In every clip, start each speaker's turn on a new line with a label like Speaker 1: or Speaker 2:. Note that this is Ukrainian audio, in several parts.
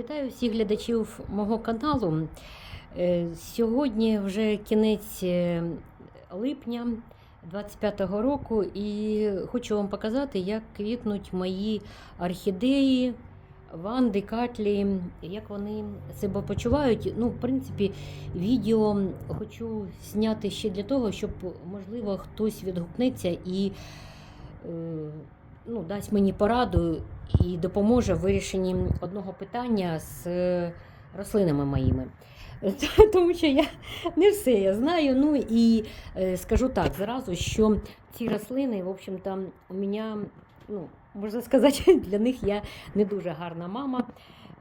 Speaker 1: Вітаю всіх глядачів мого каналу. Е, Сьогодні вже кінець е, липня 25-го року, і хочу вам показати, як квітнуть мої орхідеї, ванди, катлі, як вони себе почувають. Ну, в принципі, відео хочу зняти ще для того, щоб, можливо, хтось відгукнеться і е, ну, дасть мені пораду і допоможе в вирішенні одного питання з е, рослинами моїми. Тому що я не все я знаю. Ну і е, скажу так зразу, що ці рослини, в общем-то, у мене, ну, можна сказати, для них я не дуже гарна мама,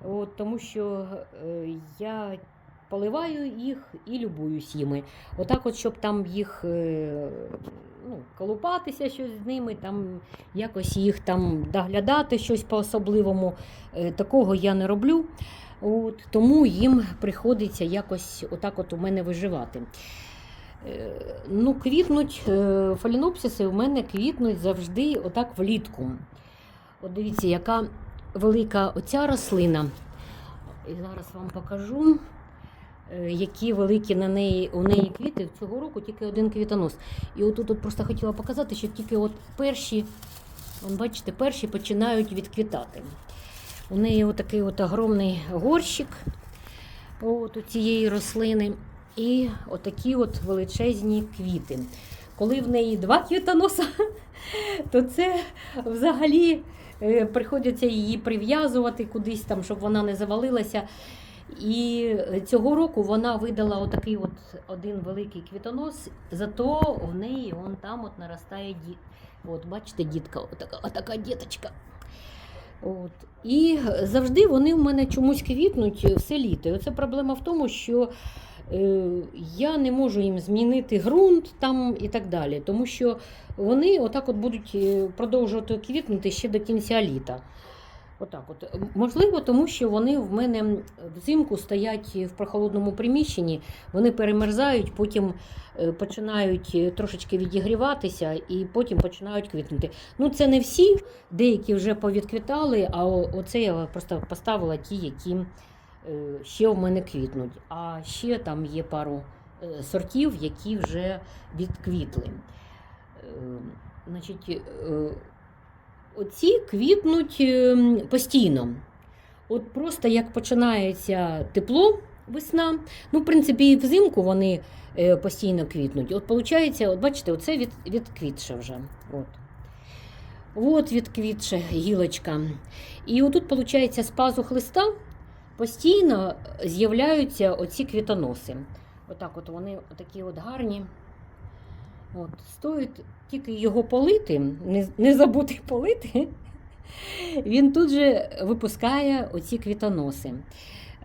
Speaker 1: от, тому що е, я поливаю їх і любуюсь їми. Отак, от, щоб там їх ну, колупатися щось з ними, там якось їх там доглядати щось по-особливому. Е, Такого я не роблю. От, тому їм приходиться якось отак от у мене виживати. Е, Ну, квітнуть е, фалінопсиси у мене квітнуть завжди отак влітку. От дивіться, яка велика оця рослина. І зараз вам покажу, які великі на неї, у неї квіти. Цього року тільки один квітонос. І отут от просто хотіла показати, що тільки от перші, бачите, перші починають відквітати. У неї отакий от огромний горщик от у цієї рослини. І отакі от величезні квіти. Коли в неї два квітоноса, то це взагалі е, приходиться її прив'язувати кудись там, щоб вона не завалилася. І цього року вона видала отакий от один великий квітонос, зато в неї вон там от наростає діт. От, бачите, дітка, отака, отака діточка. От. І завжди вони в мене чомусь квітнуть все літо. І оце проблема в тому, що е, я не можу їм змінити ґрунт там і так далі, тому що вони отак от будуть е, продовжувати квітнути ще до кінця літа. Отак от. Можливо, тому що вони в мене взимку стоять в прохолодному приміщенні, вони перемерзають, потім е, починають е, трошечки відігріватися і потім починають квітнути. Ну, це не всі, деякі вже повідквітали, а оце я просто поставила ті, які е, ще в мене квітнуть. А ще там є пару сортів, які вже відквітли. Е, Значить, оці квітнуть е, постійно. От просто як починається тепло, весна, ну, в принципі, і взимку вони е, постійно квітнуть. От виходить, от бачите, оце від, відквітше вже. От. От відквітше гілочка. І отут, виходить, з пазух листа постійно з'являються оці квітоноси. Отак от вони такі от гарні. От, стоїть тільки його полити, не, не забути полити, він тут же випускає оці квітоноси.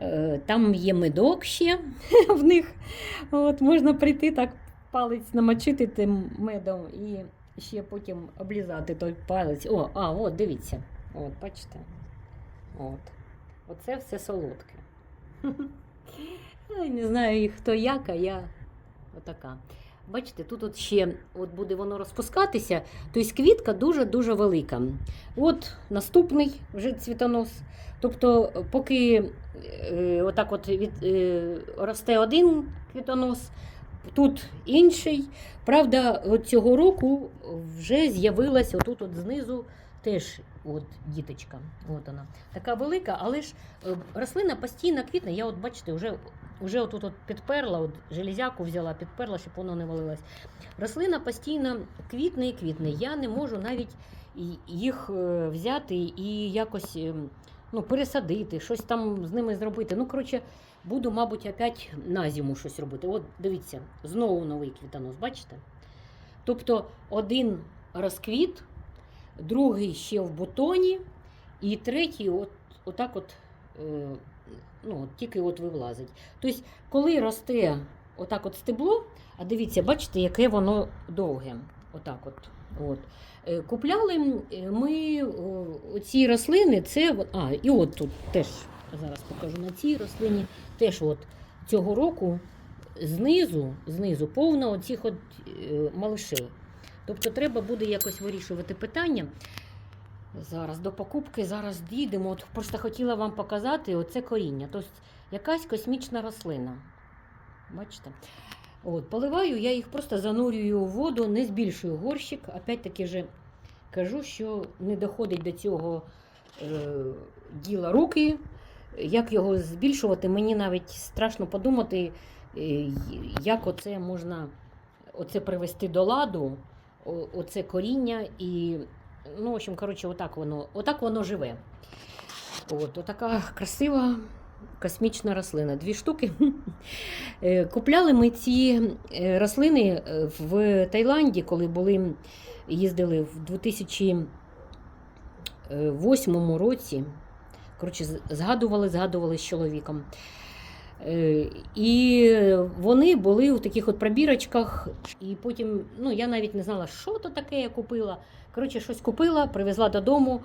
Speaker 1: Е, Там є медок ще в них. От, можна прийти так палець намочити тим медом і ще потім облізати той палець. О, а, от, дивіться. От, бачите. От. Оце все солодке. Не знаю, хто як, а я отака. Бачите, тут от ще от буде воно розпускатися, тобто квітка дуже-дуже велика. От наступний вже цвітонос. Тобто, поки е, отак от від, е, росте один квітонос, тут інший. Правда, от цього року вже з'явилася отут от знизу теж от діточка. От вона. Така велика, але ж е, рослина постійно квітне. Я от бачите, вже вже отут от підперла, от железяку взяла, підперла, щоб воно не валилось. Рослина постійно квітне і квітне. Я не можу навіть їх е, взяти і якось е, ну, пересадити, щось там з ними зробити. Ну, коротше, буду, мабуть, опять на зиму щось робити. От дивіться, знову новий квітонос, бачите? Тобто один розквіт, другий ще в бутоні, і третій, от, отак от. Е, ну, тільки от вилазить. Тобто, коли росте отак от стебло, а дивіться, бачите, яке воно довге. Отак от. От. Е, Купляли е, ми о, оці рослини, це а, і от тут теж зараз покажу на цій рослині, теж от цього року знизу, знизу повно оцих от малишей. Тобто треба буде якось вирішувати питання. Зараз до покупки, зараз дійдемо. От просто хотіла вам показати оце коріння. Тобто якась космічна рослина. Бачите? От, поливаю, я їх просто занурюю у воду, не збільшую горщик. Опять-таки же кажу, що не доходить до цього е, діла руки. Як його збільшувати, мені навіть страшно подумати, е, як оце можна оце привести до ладу, оце коріння і. Ну, в общем, коротше, отак воно, отак воно живе. От, отака красива космічна рослина. Дві штуки. Е, Купляли ми ці е, рослини е, в Таїланді, коли були, їздили в 2008 році. Коротше, згадували, згадували з чоловіком. Е, І вони були у таких от пробірочках, і потім, ну я навіть не знала, що то таке я купила. Коротше, щось купила, привезла додому.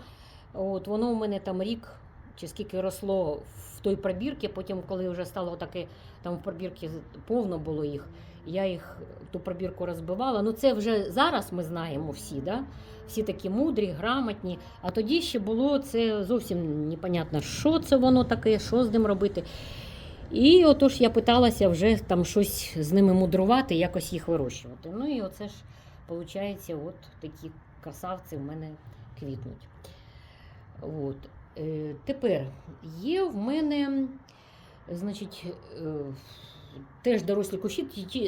Speaker 1: От воно у мене там рік чи скільки росло в той пробірці. Потім, коли вже стало таке, там в пробірці повно було їх, я їх ту пробірку розбивала. Ну це вже зараз ми знаємо всі, да? всі такі мудрі, грамотні. А тоді ще було це зовсім непонятно, що це воно таке, що з ним робити. І отож я питалася вже там щось з ними мудрувати, якось їх вирощувати. Ну і оце ж, виходить, от такі красавці в мене квітнуть. От. Е, тепер є в мене, значить, е, теж дорослі кущі,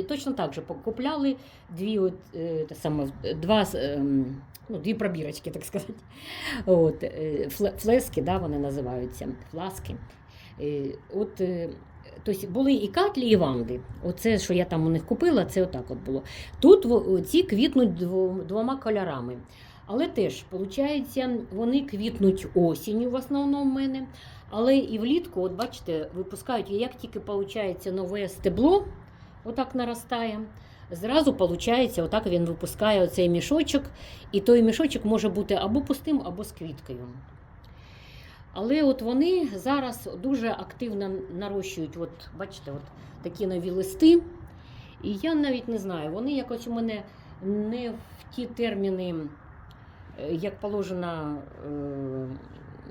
Speaker 1: точно так же покупляли дві, от, е, те саме, два, ем, ну, дві пробірочки, так сказати. От, флески, да, вони називаються, фласки. От, тобто були і катлі, і ванди. Оце, що я там у них купила, це отак от було. Тут ці квітнуть двома кольорами. Але теж, виходить, вони квітнуть осінню в основному в мене. Але і влітку, от бачите, випускають, як тільки виходить нове стебло, отак наростає. Зразу виходить, отак він випускає оцей мішочок, і той мішочок може бути або пустим, або з квіткою. Але от вони зараз дуже активно нарощують, от, бачите, от такі нові листи. І я навіть не знаю, вони якось у мене не в ті терміни, е, як положено, е,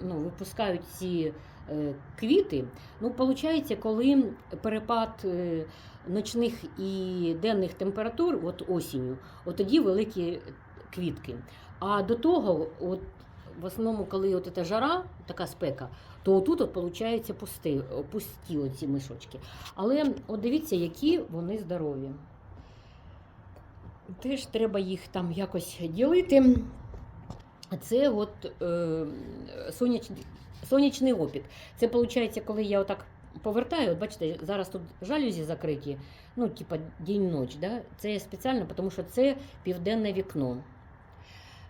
Speaker 1: ну, випускають ці е, квіти. Ну, виходить, коли перепад ночних і денних температур, от осінню, от тоді великі квітки. А до того, от в основному, коли от ця жара, така спека, то отут от виходить пусти, пусті оці мишочки. Але от дивіться, які вони здорові. Теж треба їх там якось ділити. Це от е, сонячний, сонячний опік. Це виходить, коли я отак повертаю, от бачите, зараз тут жалюзі закриті, ну, типа день-ніч. Да? Це спеціально, тому що це південне вікно.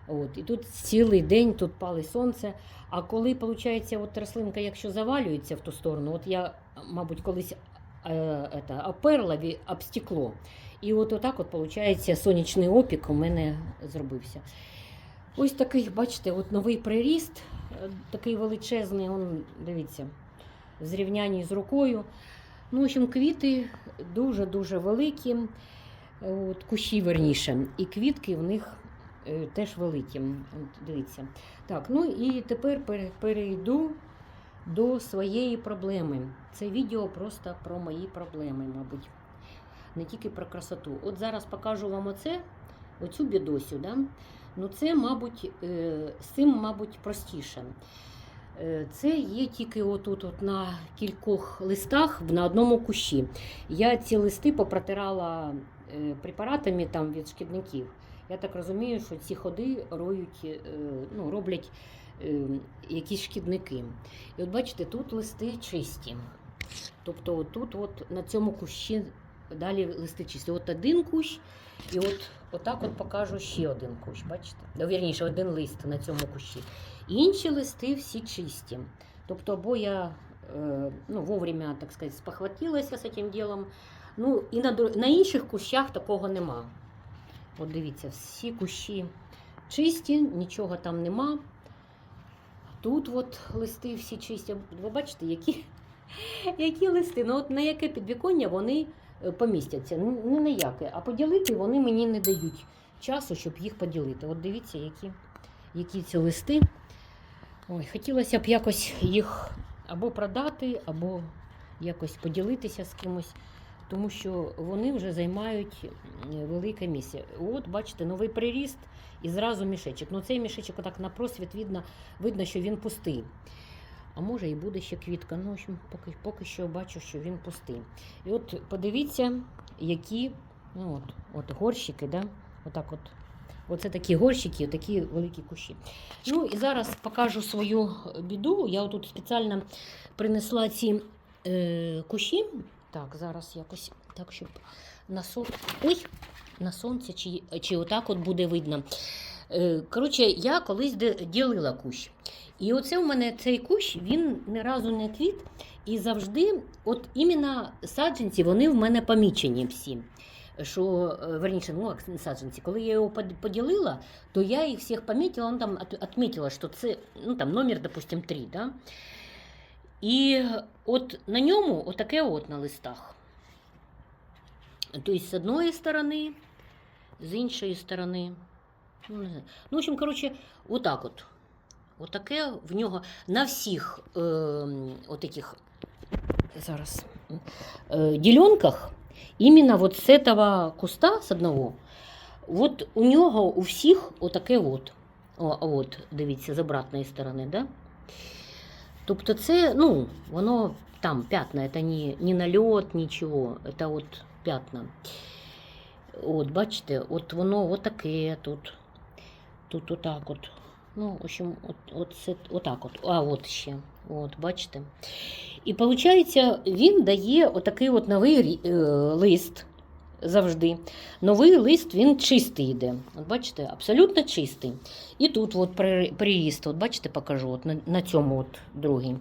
Speaker 1: От, і тут цілий день тут палить сонце. А коли, виходить, от рослинка, якщо завалюється в ту сторону, от я, мабуть, колись е, это, оперла ві- об стекло. І от отак, от, виходить, сонячний опік у мене зробився. Ось такий, бачите, от новий приріст, е, такий величезний, он, дивіться, в зрівнянні з рукою. Ну, в общем, квіти дуже-дуже великі, е, от, кущі верніше, і квітки в них е, теж великі. Дивіться. Так, ну і тепер перейду до своєї проблеми. Це відео просто про мої проблеми, мабуть. Не тільки про красоту. От зараз покажу вам оце, оцю бідосю. Да? Ну, це, мабуть, е, з цим, мабуть, простіше. Е, Це є тільки отут от на кількох листах на одному кущі. Я ці листи попротирала е, препаратами там від шкідників. Я так розумію, що ці ходи роють, е, ну, роблять е, якісь шкідники. І от бачите, тут листи чисті. Тобто тут от на цьому кущі далі листи чисті. От один кущ, і от отак от покажу ще один кущ. Бачите? Ну, Вірніше, один лист на цьому кущі. Інші листи всі чисті. Тобто, або я е, ну, вовремя, так сказати, спохватилася з цим ділом. Ну, і на, на інших кущах такого нема. От дивіться, всі кущі чисті, нічого там нема. Тут от листи всі чисті. Ви бачите, які, які листи? Ну, от на яке підвіконня вони е, помістяться? Ну, не на яке. А поділити вони мені не дають часу, щоб їх поділити. От дивіться, які, які ці листи. Ой, хотілося б якось їх або продати, або якось поділитися з кимось, тому що вони вже займають велике місце. От, бачите, новий приріст і зразу мішечок. Ну, цей мішечок отак на просвіт видно, видно, що він пустий. А може і буде ще квітка. Ну, поки, поки що бачу, що він пустий. І от подивіться, які ну, от, от горщики, да? отак от. Оце такі горщики, такі великі кущі. Ну і зараз покажу свою біду. Я тут спеціально принесла ці е, кущі. Так, зараз якось так, щоб на сон... Ой, на сонці чи, чи отак от буде видно. Е, коротше, я колись ділила кущ. І оце у мене цей кущ, він ні разу не квіт. І завжди, от іменно саджанці, вони в мене помічені всі. Що, е, верніше, ну, саджанці, коли я його поділила, то я їх всіх помітила, ну, там от- отметила, що це ну, там, номер, допустим, 3. Да? І от на ньому отаке от на листах. Тобто, з одної сторони, з іншої сторони. Ну, не знаю. ну в общем, коротше, отак от. Отаке в нього на всіх е, отаких зараз е, ділянках, іменно вот з этого куста, з одного, от у нього у всіх отаке от. О, от, дивіться, з обратної сторони, да? Тобто це, ну, воно там пятна, це не, не нальот, нічого, це от пятна. От, бачите, от воно отаке тут. Тут отак от. Ну, в общем, от, от, це, отак от. А от ще. От, бачите. І виходить, він дає отакий от новий е, лист завжди. Новий лист він чистий йде. От бачите, абсолютно чистий. І тут от приріст, от бачите, покажу, от на, цьому от другий.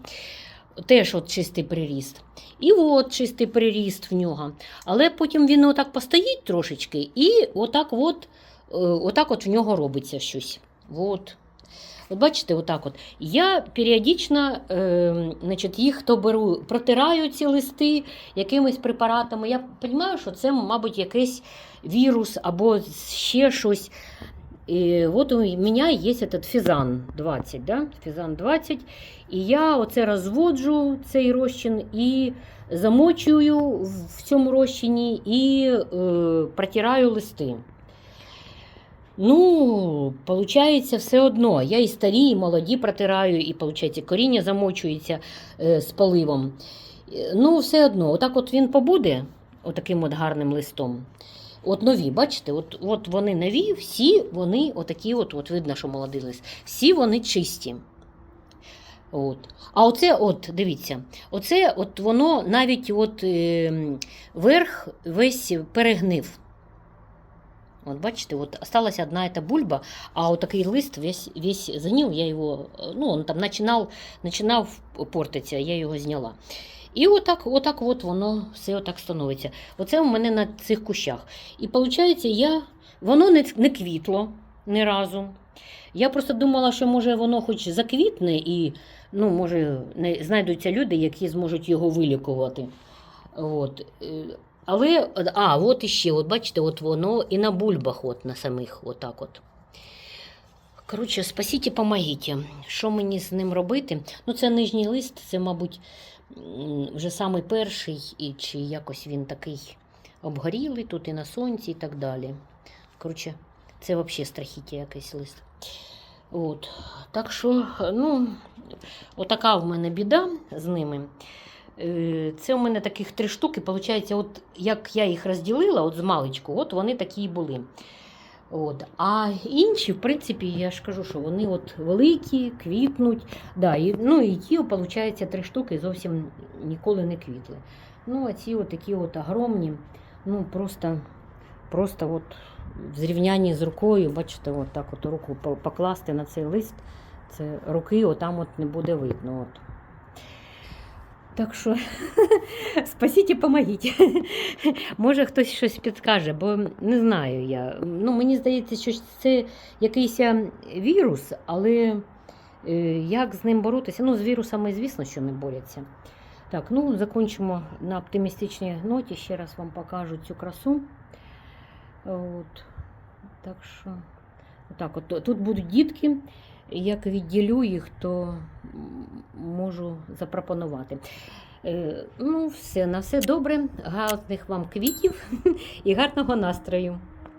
Speaker 1: Теж от чистий приріст. І от чистий приріст в нього. Але потім він отак постоїть трошечки, і отак от, е, отак от в нього робиться щось. От. От бачите, отак от. Я періодично е, значить, їх то беру, протираю ці листи якимись препаратами. Я розумію, що це, мабуть, якийсь вірус або ще щось. І от у мене є этот фізан 20, да? фізан 20, і я оце розводжу цей розчин і замочую в цьому розчині і е, протираю листи. Ну, получається все одно. Я і старі, і молоді протираю, і получається, коріння замочується е, з поливом. Е, Ну, все одно, отак от він побуде, отаким от гарним листом. От нові, бачите, от, от вони нові, всі вони отакі, от, от видно, що молодий лист, всі вони чисті. От. А оце, от, дивіться, оце от воно навіть от, е, верх весь перегнив. От бачите, от осталась одна эта бульба, а вот такой лист весь, весь занил, я его, э, ну, он там начинал, начинав портитися, я його зняла. І отак, отак от воно все отак становиться. Оце у мене на цих кущах. І виходить, я, воно не, не квітло ні разу. Я просто думала, що може воно хоч заквітне і ну, може, не, знайдуться люди, які зможуть його вилікувати. От. Але, а, от іще, от бачите, от воно і на бульбах, от на самих, отак от. Коротше, спасіть, помогіть. Що мені з ним робити? Ну, це нижній лист, це, мабуть, вже самий перший, і чи якось він такий обгорілий тут і на сонці, і так далі. Коротше, це взагалі страхіття якийсь лист. От. Так що, ну, отака в мене біда з ними. Е, Це у мене таких три штуки. Получається, от як я їх розділила от з маличку, от вони такі і були. От. А інші, в принципі, я ж кажу, що вони от великі, квітнуть. Да, і, ну і ті, виходить, три штуки зовсім ніколи не квітли. Ну, а ці от такі от огромні, ну просто, просто от в зрівнянні з рукою, бачите, от так от руку покласти на цей лист, це руки отам от не буде видно. От. Так що спасіть і помогіть. Може хтось щось підкаже, бо не знаю я. Ну, мені здається, що це якийсь е, вірус, але е, як з ним боротися? Ну, з вірусами, звісно, що не борються. Так, ну закінчимо на оптимістичній ноті. Ще раз вам покажу цю красу. От. Так що Так, от тут будуть дітки. Як відділю їх, то можу запропонувати. Е, Ну, все, на все добре. Гарних вам квітів і гарного настрою.